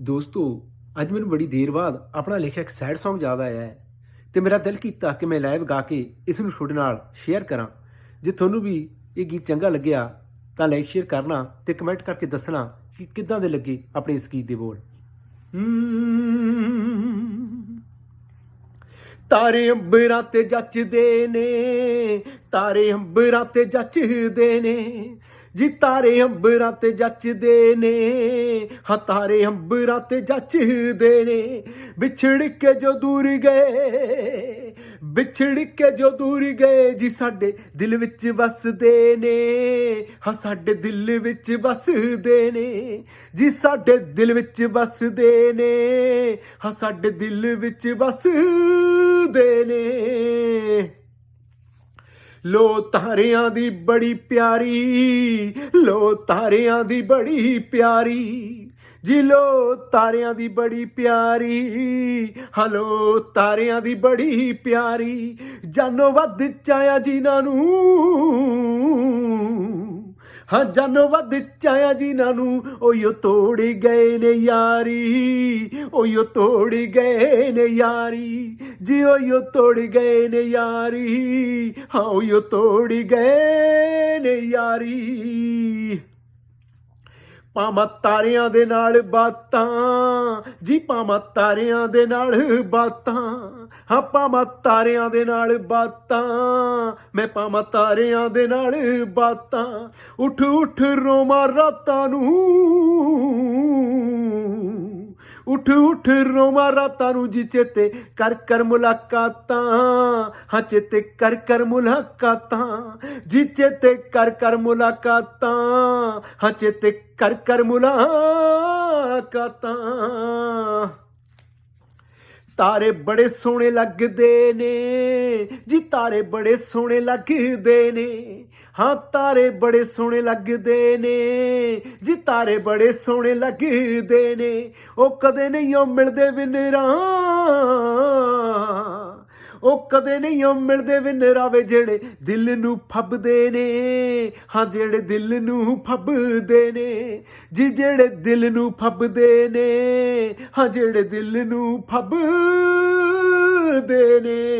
ਦੋਸਤੋ, ਅੱਜ ਮੈਨੂੰ ਬੜੀ ਦੇਰ ਬਾਅਦ ਆਪਣਾ ਲਿਖਿਆ ਇੱਕ ਸੈਡ Song ਯਾਦ ਆਇਆ ਹੈ ਤੇ ਮੇਰਾ ਦਿਲ ਕੀਤਾ ਕਿ ਮੈਂ ਲਾਈਵ ਗਾ ਕੇ ਇਸ ਨੂੰ ਤੁਹਾਡੇ ਨਾਲ ਸ਼ੇਅਰ ਕਰਾਂ। ਜੇ ਤੁਹਾਨੂੰ ਵੀ ਇਹ ਗੀਤ ਚੰਗਾ ਲੱਗਿਆ, ਤਾਂ ਲਾਈਕ ਸ਼ੇਅਰ ਕਰਨਾ ਤੇ ਕਮੈਂਟ ਕਰਕੇ ਦੱਸਣਾ ਕਿ ਕਿੱਦਾਂ ਦੇ ਲੱਗੇ ਆਪਣੇ ਇਸ ਗੀਤ ਦੇ ਬੋਲ। ਤਾਰੇ ਅੰਬਰਾਂ ਤੇ ਜੱਚਦੇ ਨੇ, ਤਾਰੇ ਅੰਬਰਾਂ ਤੇ ਜੱਚਦੇ ਨੇ ਜੀ ਤਾਰੇ ਅੰਬਰਾਂ ਤੇ ਜੱਚਦੇ ਨੇ, ਹਾਂ ਤਾਰੇ ਅੰਬਰਾਂ ਤੇ ਜੱਚਦੇ ਨੇ। ਵਿਛੜ ਕੇ ਜੋ ਦੂਰ ਗਏ, ਵਿਛੜ ਕੇ ਜੋ ਦੂਰ ਗਏ ਜੀ ਸਾਡੇ ਦਿਲ ਵਿੱਚ ਵਸਦੇ ਨੇ। ਹਾਂ ਸਾਡੇ ਦਿਲ ਵਿੱਚ ਵਸਦੇ ਨੇ, ਜੀ ਸਾਡੇ ਦਿਲ ਵਿੱਚ ਵਸਦੇ ਨੇ। ਹਾਂ ਸਾਡੇ ਦਿਲ ਵਿੱਚ ਵਸਦੇ ਲੋ ਤਾਰਿਆਂ ਦੀ ਬੜੀ ਪਿਆਰੀ, ਲੋ ਤਾਰਿਆਂ ਦੀ ਬੜੀ ਪਿਆਰੀ, ਜੀ ਲੋ ਤਾਰਿਆਂ ਦੀ ਬੜੀ ਪਿਆਰੀ, ਹਲੋ ਤਾਰਿਆਂ ਦੀ ਬੜੀ ਪਿਆਰੀ, ਜਾਨੋ ਵੱਧ ਚਾਇਆ ਜਿਨ੍ਹਾਂ ਨੂੰ ਹਾਂ, ਜਾਨੋ ਵੱਧ ਚਾਇਆ ਜਿਨ੍ਹਾਂ ਨੂੰ ਓਯੋ ਤੋੜੀ ਗਏ ਨੇ ਯਾਰੀ ਓਯੋ ਤੋੜੀ ਗਏ ਨੇ ਯਾਰੀ, ਜੀ ਓਯੋ ਤੋੜੀ ਗਏ ਨੇ ਯਾਰੀ, ਹਾਂ ਓਯੋ ਤੋੜੀ ਗਏ ਨੇ ਯਾਰੀ। ਪਾਵਾਂ ਤਾਰਿਆਂ ਦੇ ਨਾਲ ਬਾਤਾਂ, ਜੀ ਪਾਵਾਂ ਤਾਰਿਆਂ ਦੇ ਨਾਲ ਬਾਤਾਂ, ਹਾਂ ਪਾਵਾਂ ਤਾਰਿਆਂ ਦੇ ਨਾਲ ਬਾਤਾਂ, ਮੈਂ ਪਾਵਾਂ ਤਾਰਿਆਂ ਦੇ ਨਾਲ ਬਾਤਾਂ, ਉੱਠ ਉੱਠ ਰੋਵਾਂ ਰਾਤਾਂ ਨੂੰ। ਉੱਠ ਉੱਠ ਰੋਵਾਂ ਰਾਤਾਂ ਨੂੰ ਜੀ ਚੇਤੇ, ਕਰ ਕਰ ਮੁਲਾਕਾਤਾਂ। ਹਾਂ, ਚੇਤੇ, ਕਰ ਕਰ ਮੁਲਾਕਾਤਾਂ। ਜੀ ਚੇਤੇ, ਕਰ ਕਰ ਮੁਲਾਕਾਤਾਂ। ਹਾਂ, ਚੇਤੇ, ਕਰ ਕਰ ਮੁਲਾਕਾਤਾਂ। ਤਾਰੇ ਬੜੇ ਸੋਹਣੇ ਲੱਗਦੇ ਨੇ। ਜੀ, ਤਾਰੇ ਬੜੇ ਸੋਹਣੇ ਲੱਗਦੇ ਨੇ। ਹਾਂ, ਤਾਰੇ ਬੜੇ ਸੋਹਣੇ ਲੱਗਦੇ ਨੇ। ਜੀ, ਤਾਰੇ ਬੜੇ ਸੋਹਣੇ ਲੱਗਦੇ ਨੇ। ਉਹ ਕਦੇ ਨਹੀਂ ਉਹ ਮਿਲਦੇ ਵਿਨਰਾਂ। ਉਹ ਕਦੇ ਨਹੀਂ ਉਹ ਮਿਲਦੇ ਵਿਨਰਾਵੇ ਜਿਹੜੇ ਦਿਲ ਨੂੰ ਫੱਬਦੇ ਨੇ। ਹਾਂ, ਜਿਹੜੇ ਦਿਲ ਨੂੰ ਫੱਬਦੇ ਨੇ। ਜੀ, ਜਿਹੜੇ ਦਿਲ ਨੂੰ ਫੱਬਦੇ ਨੇ। ਹਾਂ, ਜਿਹੜੇ ਦਿਲ ਨੂੰ ਫੱਬਦੇ ਨੇ।